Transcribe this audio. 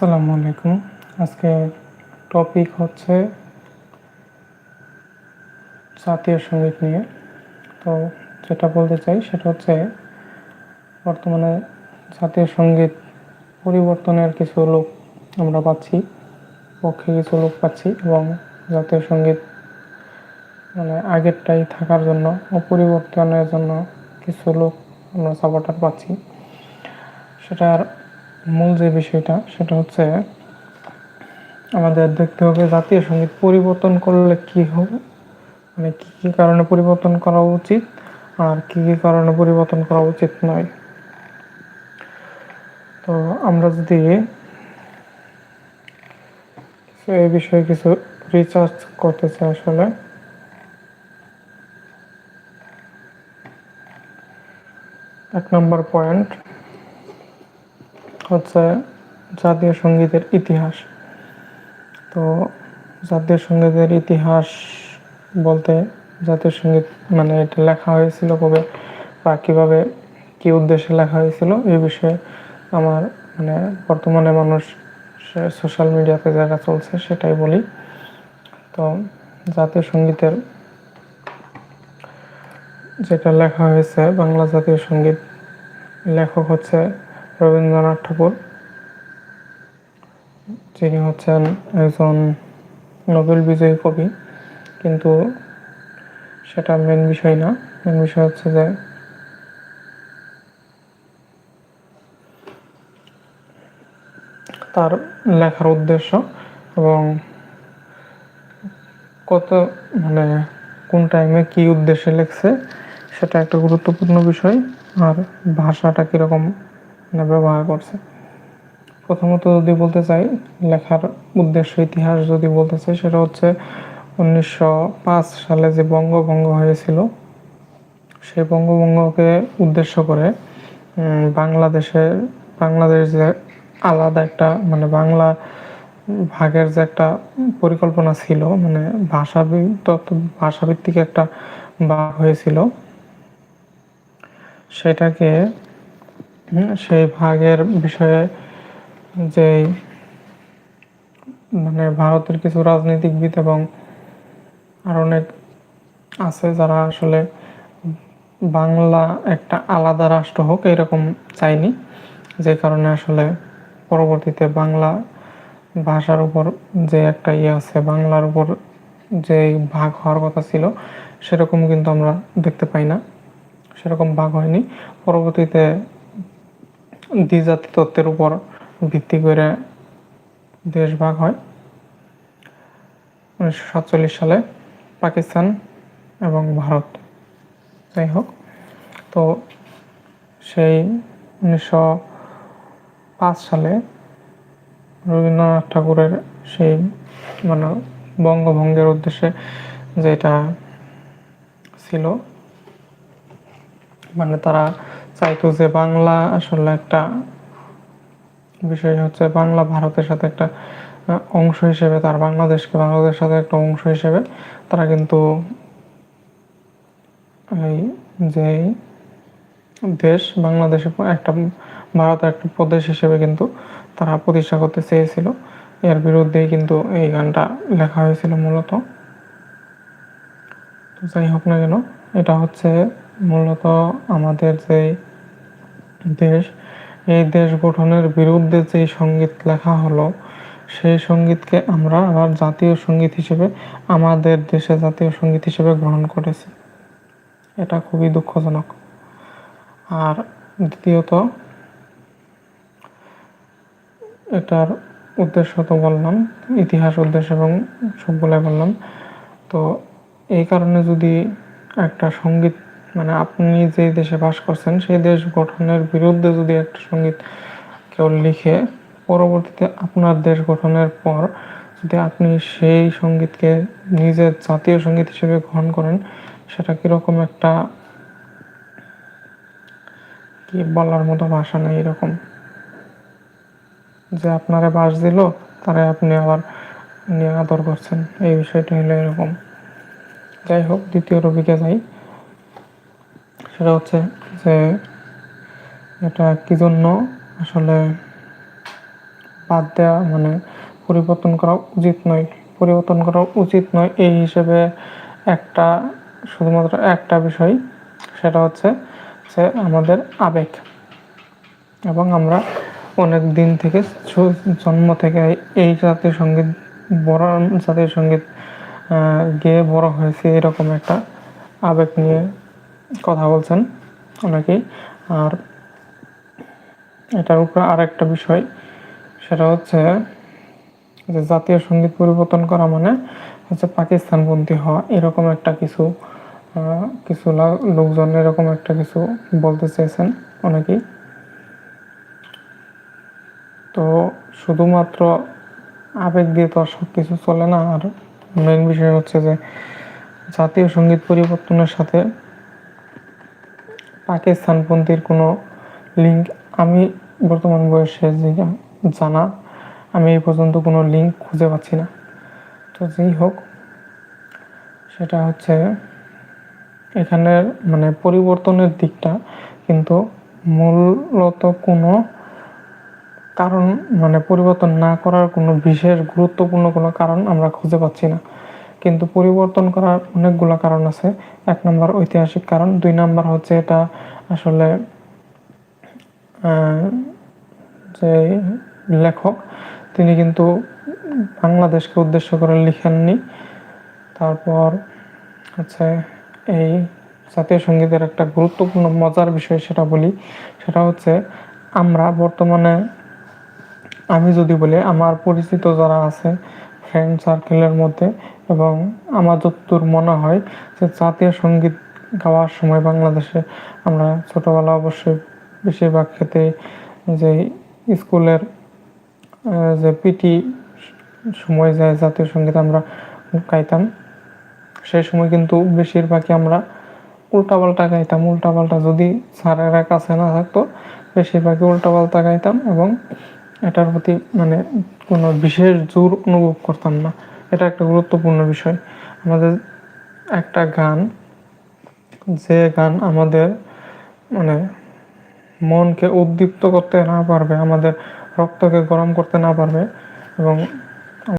আসসালামু আলাইকুম। আজকে টপিক হচ্ছে জাতীয় সংগীত নিয়ে। তো যেটা বলতে চাই সেটা হচ্ছে বর্তমানে জাতীয় সংগীত পরিবর্তনের কিছু লোক আমরা পাচ্ছি, পক্ষে কিছু লোক পাচ্ছি এবং জাতীয় সংগীত মানে আগেরটাই থাকার জন্য ও পরিবর্তনের জন্য কিছু লোক আমরা সাপোর্টার পাচ্ছি। সেটার মূল যে বিষয়টা, সেটা হচ্ছে আমাদের দেখতে হবে জাতীয় সংগীত পরিবর্তন করলে কি হবে? মানে কী কী কারণে পরিবর্তন করা উচিত? আর কী কী কারণে পরিবর্তন করা উচিত নয়? তো আমরা যদি এই বিষয়ে কিছু রিসার্চ করতে চাই আসলে। এক নম্বর পয়েন্ট হচ্ছে জাতীয় সঙ্গীতের ইতিহাস। তো জাতীয় সঙ্গীতের ইতিহাস বলতে জাতীয় সংগীত মানে এটা লেখা হয়েছিল কবে বা কীভাবে কী উদ্দেশ্যে লেখা হয়েছিল এই বিষয়ে আমার মানে বর্তমানে মানুষ সোশ্যাল মিডিয়াতে যারা চলছে সেটাই বলি। তো জাতীয় সঙ্গীতের যেটা লেখা হয়েছে বাংলা জাতীয় সংগীত লেখক হচ্ছে রবীন্দ্রনাথ ঠাকুর, যিনি হচ্ছেন একজন নোবেল বিজয়ী কবি। কিন্তু সেটা মেন বিষয় না। মেন বিষয় হচ্ছে যে তার লেখার উদ্দেশ্য এবং কত মানে কোন টাইমে কি উদ্দেশ্যে লিখছে, সেটা একটা গুরুত্বপূর্ণ বিষয়। আর ভাষাটা কীরকম ব্যবহার করছে। প্রথমত যদি বলতে চাই, লেখার উদ্দেশ্য, ইতিহাস যদি বলতে চাই, সেটা হচ্ছে উনিশশো পাঁচ সালে যে বঙ্গভঙ্গ হয়েছিল, সেই বঙ্গভঙ্গকে উদ্দেশ্য করে বাংলাদেশের, বাংলাদেশ যে আলাদা একটা মানে বাংলা ভাগের যে একটা পরিকল্পনা ছিল মানে ভাষা ভাষাভিত্তিক একটা ভাগ হয়েছিল, সেটাকে সেই ভাগের বিষয়ে যে মানে ভারতের কিছু রাজনীতিকবিদ এবং আর অনেক আছে যারা আসলে বাংলা একটা আলাদা রাষ্ট্র হোক, এরকম চাইনি। যে কারণে আসলে পরবর্তীতে বাংলা ভাষার উপর যে একটা ইয়ে আছে, বাংলার উপর যে ভাগ হওয়ার কথা ছিল, সেরকম কিন্তু আমরা দেখতে পাই না। সেরকম ভাগ হয়নি। পরবর্তীতে দ্বিজাতি তত্ত্বের উপর ভিত্তি করে দেশ ভাগ হয়। উনিশশো সাতচল্লিশ সালে পাকিস্তান এবং ভারত। যাই হোক, তো সেই উনিশশো পাঁচ সালে রবীন্দ্রনাথ ঠাকুরের সেই মানে বঙ্গভঙ্গের উদ্দেশ্যে যেটা ছিল মানে তারা চাইতো যে বাংলা আসলে একটা বিষয় হচ্ছে বাংলা ভারতের সাথে একটা অংশ হিসেবে, তার বাংলাদেশকে বাংলাদেশের সাথে একটা অংশ হিসেবে তারা কিন্তু এই যে দেশ, বাংলাদেশে একটা ভারতের একটা প্রদেশ হিসেবে কিন্তু তারা প্রতিষ্ঠা করতে চেয়েছিল। এর বিরুদ্ধেই কিন্তু এই গানটা লেখা হয়েছিল মূলত। যাই হোক না কেন, এটা হচ্ছে মূলত আমাদের যে দেশ, এই দেশ গঠনের বিরুদ্ধে যে সংগীত লেখা হলো, সেই সঙ্গীতকে আমরা আবার জাতীয় সংগীত হিসেবে আমাদের দেশে জাতীয় সংগীত হিসেবে গ্রহণ করেছি। এটা খুবই দুঃখজনক। আর দ্বিতীয়ত, এটার উদ্দেশ্য তো বললাম, ইতিহাস উদ্দেশ্য এবং সবগুলাই বললাম। তো এই কারণে যদি একটা সংগীত মানে আপনি যে দেশে বাস করছেন, সেই দেশ গঠনের বিরুদ্ধে যদি একটা সংগীত কেউ লিখে, পরবর্তীতে আপনার দেশ গঠনের পর যদি আপনি সেই সঙ্গীতকে নিজের জাতীয় সংগীত হিসেবে গ্রহণ করেন, সেটা কীরকম একটা, কি বলার মতো ভাষা নেই এরকম? যে আপনারা বাস দিল, তারা আপনি আবার নিয়ে আদর করছেন, এই বিষয়টা হলো এরকম। যাই হোক, দ্বিতীয় রবিকে যাই। সেটা হচ্ছে যে এটা কি জন্য আসলে বাদ দেওয়া মানে পরিবর্তন করা উচিত নয়, পরিবর্তন করা উচিত নয় এই হিসেবে একটা, শুধুমাত্র একটা বিষয়, সেটা হচ্ছে যে আমাদের আবেগ। এবং আমরা অনেক দিন থেকে জন্ম থেকে এই জাতীয় সংগীত, বড় জাতীয় সংগীত গেয়ে বড় হয়েছে, এরকম একটা আবেগ নিয়ে কথা বলছেন অনেকেই। আর এটার উপরে আরেকটা বিষয়, সেটা হচ্ছে যে জাতীয় সংগীত পরিবর্তন করা মানে হচ্ছে পাকিস্তানপন্থী হওয়া। এরকম একটা কিছু কিছু লোকজন এরকম একটা কিছু বলতে চেয়েছেন অনেকেই। তো শুধুমাত্র আবেগ দিয়ে তো আর সব কিছু চলে না। আর মেন বিষয় হচ্ছে যে জাতীয় সংগীত পরিবর্তনের সাথে পাকিস্তানপন্থীর কোনো লিঙ্ক আমি বর্তমান বয়সে যে জানা, আমি এই পর্যন্ত কোনো লিঙ্ক খুঁজে পাচ্ছি না। তো যেই হোক, সেটা হচ্ছে এখানের মানে পরিবর্তনের দিকটা, কিন্তু মূলত কোনো কারণ মানে পরিবর্তন না করার কোনো বিশেষ গুরুত্বপূর্ণ কোনো কারণ আমরা খুঁজে পাচ্ছি না। কিন্তু পরিবর্তন করার অনেকগুলো কারণ আছে। এক নম্বর ঐতিহাসিক কারণ, দুই নম্বর হচ্ছে এটা আসলে যে লেখক, তিনি কিন্তু বাংলাদেশকে উদ্দেশ্য করে লিখেননি। তারপর হচ্ছে এই জাতীয় সঙ্গীতের একটা গুরুত্বপূর্ণ, মজার বিষয় সেটা বলি, সেটা হচ্ছে আমরা বর্তমানে, আমি যদি বলি, আমার পরিচিত যারা আছে ফ্রেন্ড সার্কেলের মধ্যে এবং আমার যতদূর মনে হয় যে জাতীয় সংগীত গাওয়ার সময় বাংলাদেশে আমরা ছোটোবেলা অবশ্যই বেশিরভাগ ক্ষেত্রে যে স্কুলের যে পিটি সময় যায় জাতীয় সংগীত আমরা গাইতাম, সেই সময় কিন্তু বেশিরভাগই আমরা উল্টাপাল্টা গাইতাম। উল্টাপাল্টা যদি স্যারেরা কাছে না থাকতো, বেশিরভাগই উল্টাপাল্টা গাইতাম এবং এটার প্রতি মানে কোনো বিশেষ জোর অনুভব করতাম না। এটা একটা গুরুত্বপূর্ণ বিষয়। আমাদের একটা গান, যে গান আমাদের মানে মনকে উদ্দীপ্ত করতে না পারবে, আমাদের রক্তকে গরম করতে না পারবে এবং